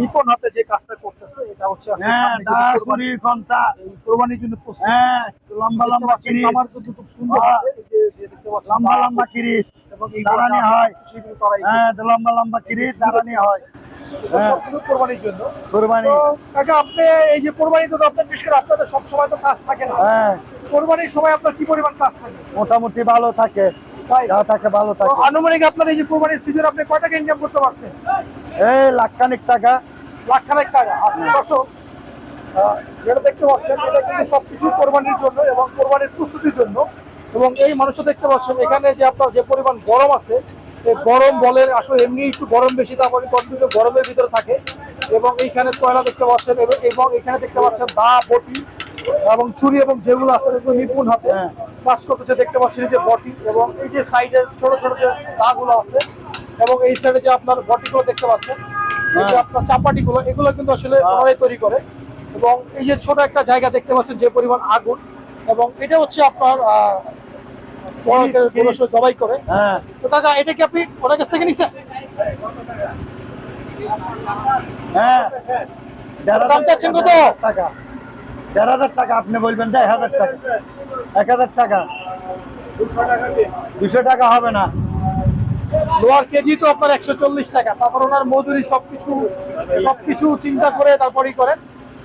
নিপন হাতে যে কাজটা করতেছে এটা হচ্ছে হ্যাঁ কোরবানির জন্য প্রস্তুত। হ্যাঁ লম্বা লম্বা কিরিশ আমার কিন্তু খুব সুন্দর লম্বা লম্বা কিরিশ এবং দাঁড়ানি হয়। হ্যাঁ লম্বা লম্বা কিরিশ দাঁড়ানি হয়। কোরবানির জন্য। কোরবানি। কাকা আপনি এই যে কোরবানি তো আপনার বিশেষ করে আপনাদের সব সময় তো কাজ থাকে না। হ্যাঁ। কোরবানির সময় আপনার কি পরিমাণ কাজ থাকে? মোটামুটি ভালো থাকে। তাই? যা থাকে ভালো থাকে। আনুমানিক আপনার এই যে কোরবানির সিজন আপনি কয় টাকা ইনকাম করতে পারছেন? এই লাখখানিক টাকা। লাখখানেক টাকা আচ্ছা দর্শক আহ, যেটা দেখতে পাচ্ছেন এটা কিন্তু সবকিছু কোরবানির জন্য এবং কোরবানির প্রস্তুতির জন্য। এবং এই মানুষও দেখতে পাচ্ছেন এখানে যে আপনার যে পরিমাণ গরম আছে এই গরম বলের আসলে এমনি একটু গরম বেশি তারপরে কন্টিনিউ গরমের ভিতরে থাকে। এবং এইখানে কয়লা দেখতে পাচ্ছেন এবং- এখানে দেখতে পাচ্ছেন দা বটি এবং ছুরি এবং যেগুলো আছে এগুলো নিপুণ হাতে। হ্যাঁ। কাজ করতেছে দেখতে পাচ্ছেন এই যে বটি এবং এই যে সাইডে ছোট ছোট যে দাগুলো আছে এবং এই সাইডে যে আপনার বটিগুলো দেখতে পাচ্ছেন যে হ্যাঁ। আপনার চাপাটি গুলো এগুলো কিন্তু আসলে হ্যাঁ। ওরাই তৈরি করে। এবং এই যে ছোট একটা জায়গা দেখতে পাচ্ছেন যে পরিমাণ আগুন এবং এটা হচ্ছে আপনার জবাই করে। হ্যাঁ। তো কাকা এটা কি আপনি ওনার কাছ থেকে নিছেন? হ্যাঁ। দেড় দাম চাচ্ছেন কত? টাকা। দেড় হাজার টাকা আপনি বলবেন দেড় হাজার টাকা। এক হাজার টাকা। দুশো টাকা হবে না। লোয়ার কেজি তো আপনার একশো চল্লিশ টাকা। তারপর ওনার মজুরি সবকিছু সবকিছু চিন্তা করে তারপরই করেন।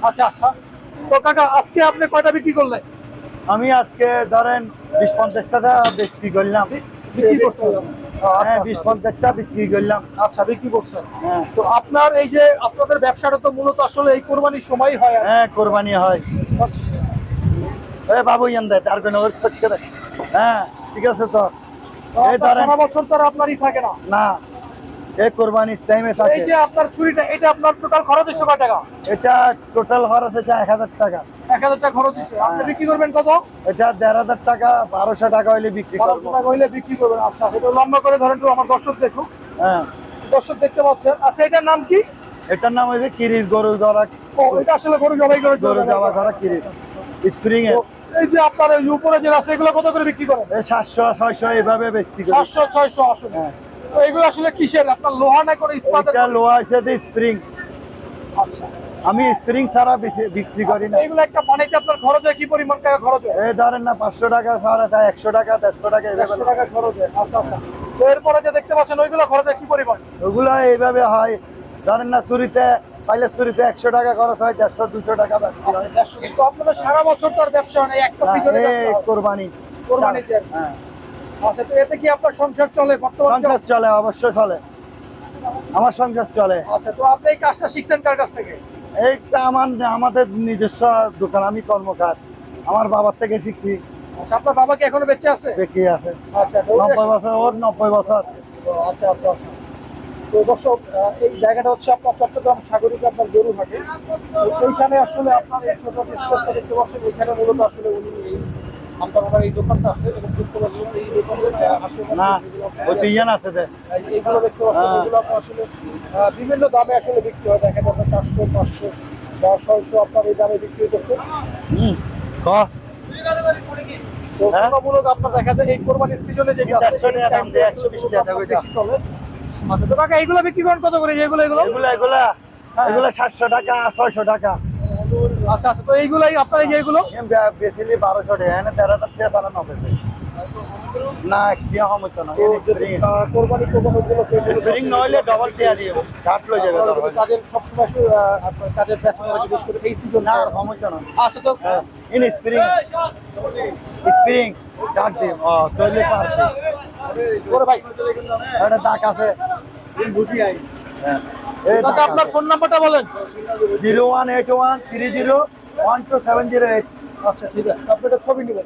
আচ্ছা আচ্ছা। তো কাকা আজকে আপনি কয়টা বিক্রি করলেন? আমি আজকে ধরেন বিশ পঞ্চাশ টাকা বিক্রি করলাম। বিক্রি হ্যাঁ বিশ পঞ্চাশটা বিক্রি করলাম। আচ্ছা বিক্রি করছেন। হ্যাঁ। তো আপনার এই যে আপনাদের ব্যবসাটা তো মূলত আসলে এই কোরবানির সময় হয় হ্যাঁ কোরবানি হয়। বাবু ইয়ান দেয় কোনো হ্যাঁ ঠিক আছে তো। সারা বছর তো আপনারই থাকে না। না এই কোরবানির টাইমে এই যে আপনার চুরিটা এটা আপনার টোটাল খরচ হচ্ছে কয় টাকা? এটা টোটাল খরচ হচ্ছে এক হাজার টাকা। এক হাজার টাকা খরচ হচ্ছে। আপনি হ্যাঁ। বিক্রি করবেন কত? এটা দেড় হাজার টাকা বারোশো টাকা হইলে বিক্রি বারোশো করব। টাকা হইলে বিক্রি করবেন। আচ্ছা এটা লম্বা করে ধরেন তো আমার দর্শক দেখুক হ্যাঁ। দর্শক দেখতে পাচ্ছেন আচ্ছা এটার নাম কি? এটার নাম হচ্ছে কিরিশ গরু ধরা এটা আসলে গরু জবাই করে গরু কিরিশ। স্প্রিং এ তো এই যে আপনার এই উপরে যে আছে এগুলো কত করে বিক্রি করেন? সাতশো ছয়শো এইভাবে বিক্রি করি। সাতশো ছয়শো আসলে। হ্যাঁ। তো এগুলো আসলে কিসের? আপনার লোহা না করে ইস্পাতের এটা লোহা হিসেবে স্প্রিং। আচ্ছা। আমি স্প্রিং ছাড়া বিক্রি- বিক্রি করি না। এগুলো একটা বানাইতে আপনার খরচ হয়? কি পরিমাণ টাকা খরচ হয়? এই ধরেন না পাঁচশো টাকা ছাড়া যায় একশো টাকা দেড়শো টাকা একশো টাকা খরচ হয়। আচ্ছা আচ্ছা। তো এরপরে যে দেখতে পাচ্ছেন ওইগুলো খরচ হয় কি পরিমাণ? ওগুলো এইভাবে হয়। ধরেন না চুরিতে পাইলে চুরিতে একশো টাকা খরচ হয় দেড়শো দুশো টাকা হয়। তো আপনাদের সারা বছর তো আর ব্যবসা হয় একটা সিজনে কোরবানি। কোরবানিতে হ্যাঁ। আচ্ছা তো এতে কি আপনার সংসার চলে? বর্তমানে সংসার চলে? অবশ্যই চলে। আমার সংসার চলে। আচ্ছা তো আপনি এই কাজটা শিখছেন কার কাছ থেকে? এইটা আমার আমাদের নিজস্ব দোকান আমি কর্মকার। আমার বাবার থেকে শিখছি। আচ্ছা আপনার বাবা কি এখনও বেঁচে আছে? বেঁচে আছে। আচ্ছা নব্বই বছর ওর নব্বই বছর। আচ্ছা আচ্ছা আচ্ছা। তো দর্শক এই জায়গাটা হচ্ছে আপনার চট্টগ্রাম সাগরিক আপনার গরু হাটে তো এইখানে আসলে আপনার এই ছোট স্পেসটা দেখতে পাচ্ছেন এইখানে মূলত আসলে উনি এই দোকানটা আছে এবং দেখতে পাচ্ছেন এই দোকানের আছে এইগুলো দেখতে হ্যাঁ। এগুলো আসলে বিভিন্ন দামে আসলে বিক্রি হয়। দেখা যাবে চারশো পাঁচশো বা ছয়শো আপনার এই দামে বিক্রি হতেছে তো হ্যাঁ। তুলনামূলক আপনার দেখা যায় এই কোরবানির সিজনে যে একশো বিশ টাকা চলে। আচ্ছা তো কাকা এইগুলো বিক্রি করেন কত করে? এগুলো এগুলো এগুলা এগুলা এগুলা সাতশো টাকা ছয়শো টাকা। আচ্ছা আচ্ছা তো এইগুলাই আপনার এই যে বেশিলি বারোশো টাকা এনে তেরো হাজার টাকা। তারা নবে না কি হমতো না আহ, কোরবানি স্প্রিং নইলে ডবল টিয়া দিয়ে ঘাট যাবে কাজের সবসময় কাজের ব্যস্ত থাকে করে এই সিজন না আর হমতো না। আচ্ছা তো হ্যাঁ ইন স্প্রিং স্প্রিং দিয়ে। ও করে ভাই একটা দাগ আছে। বুঝি আই হ্যাঁ। আপনার ফোন নাম্বারটা বলেন। Zero one eight one three zero one two seven zero eight. আচ্ছা ঠিক আছে। আপনি ছবি নেবেন